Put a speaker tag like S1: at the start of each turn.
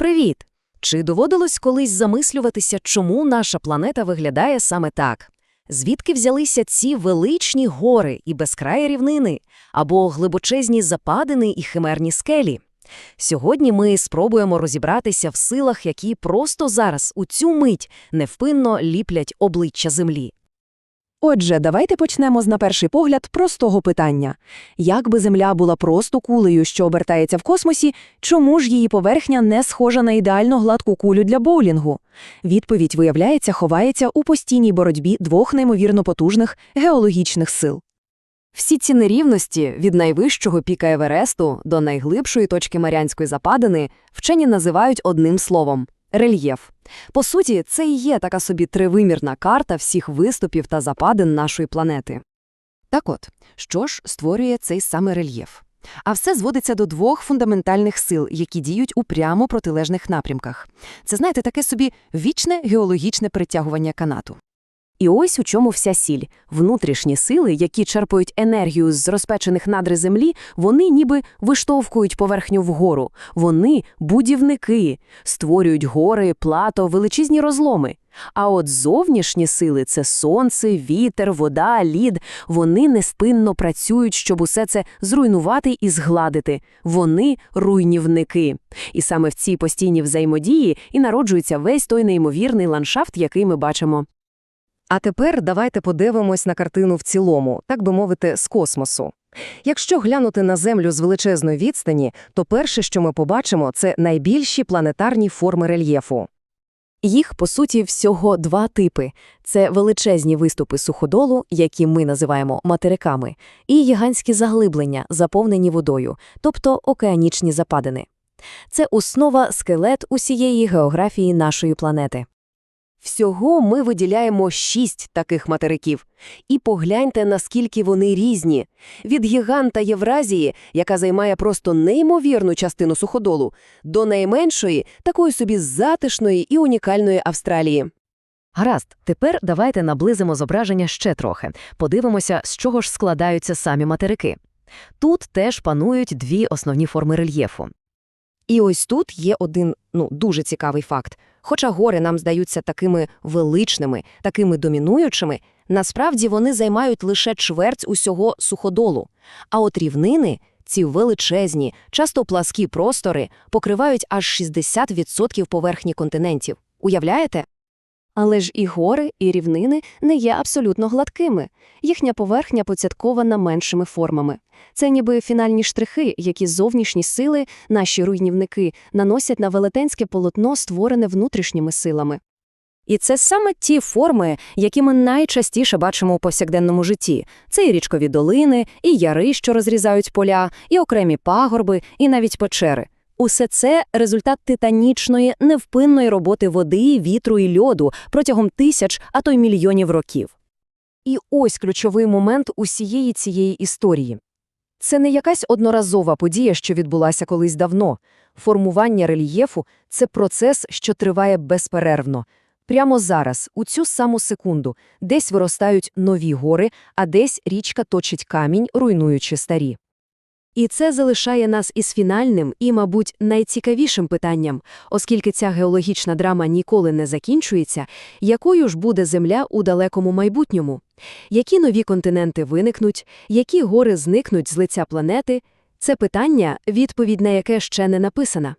S1: Привіт! Чи доводилось колись замислюватися, чому наша планета виглядає саме так? Звідки взялися ці величні гори і безкраї рівнини, або глибочезні западини і химерні скелі? Сьогодні ми спробуємо розібратися в силах, які просто зараз, у цю мить, невпинно ліплять обличчя Землі.
S2: Отже, давайте почнемо з на перший погляд простого питання. Як би Земля була просто кулею, що обертається в космосі, чому ж її поверхня не схожа на ідеально гладку кулю для боулінгу? Відповідь, виявляється, ховається у постійній боротьбі двох неймовірно потужних геологічних сил.
S1: Всі ці нерівності від найвищого піка Евересту до найглибшої точки Маріанської западини вчені називають одним словом – рельєф. По суті, це і є така собі тривимірна карта всіх виступів та западин нашої планети. Так от, що ж створює цей саме рельєф? А все зводиться до двох фундаментальних сил, які діють у прямо протилежних напрямках. Це, знаєте, таке собі вічне геологічне притягування канату. І ось у чому вся сіль. Внутрішні сили, які черпають енергію з розпечених надри землі, вони ніби виштовхують поверхню вгору. Вони – будівники, створюють гори, плато, величезні розломи. А от зовнішні сили – це сонце, вітер, вода, лід. Вони неспинно працюють, щоб усе це зруйнувати і згладити. Вони – руйнівники. І саме в цій постійній взаємодії і народжується весь той неймовірний ландшафт, який ми бачимо. А тепер давайте подивимось на картину в цілому, так би мовити, з космосу. Якщо глянути на Землю з величезної відстані, то перше, що ми побачимо, це найбільші планетарні форми рельєфу. Їх, по суті, всього два типи – це величезні виступи суходолу, які ми називаємо материками, і гігантські заглиблення, заповнені водою, тобто океанічні западини. Це основа скелет усієї географії нашої планети. Всього ми виділяємо шість таких материків. І погляньте, наскільки вони різні. Від гіганта Євразії, яка займає просто неймовірну частину суходолу, до найменшої, такої собі затишної і унікальної Австралії. Гаразд, тепер давайте наблизимо зображення ще трохи. Подивимося, з чого ж складаються самі материки. Тут теж панують дві основні форми рельєфу. І ось тут є один ну, дуже цікавий факт. Хоча гори нам здаються такими величними, такими домінуючими, насправді вони займають лише чверть усього суходолу. А от рівнини, ці величезні, часто пласкі простори, покривають аж 60% поверхні континентів. Уявляєте? Але ж і гори, і рівнини не є абсолютно гладкими. Їхня поверхня поцяткована меншими формами. Це ніби фінальні штрихи, які зовнішні сили, наші руйнівники, наносять на велетенське полотно, створене внутрішніми силами. І це саме ті форми, які ми найчастіше бачимо у повсякденному житті. Це і річкові долини, і яри, що розрізають поля, і окремі пагорби, і навіть печери. Усе це результат титанічної, невпинної роботи води, вітру і льоду протягом тисяч, а то й мільйонів років. І ось ключовий момент усієї цієї історії. Це не якась одноразова подія, що відбулася колись давно. Формування рельєфу – це процес, що триває безперервно. Прямо зараз, у цю саму секунду, десь виростають нові гори, а десь річка точить камінь, руйнуючи старі. І це залишає нас із фінальним і, мабуть, найцікавішим питанням, оскільки ця геологічна драма ніколи не закінчується, якою ж буде Земля у далекому майбутньому? Які нові континенти виникнуть, які гори зникнуть з лиця планети? Це питання, відповідь на яке ще не написана.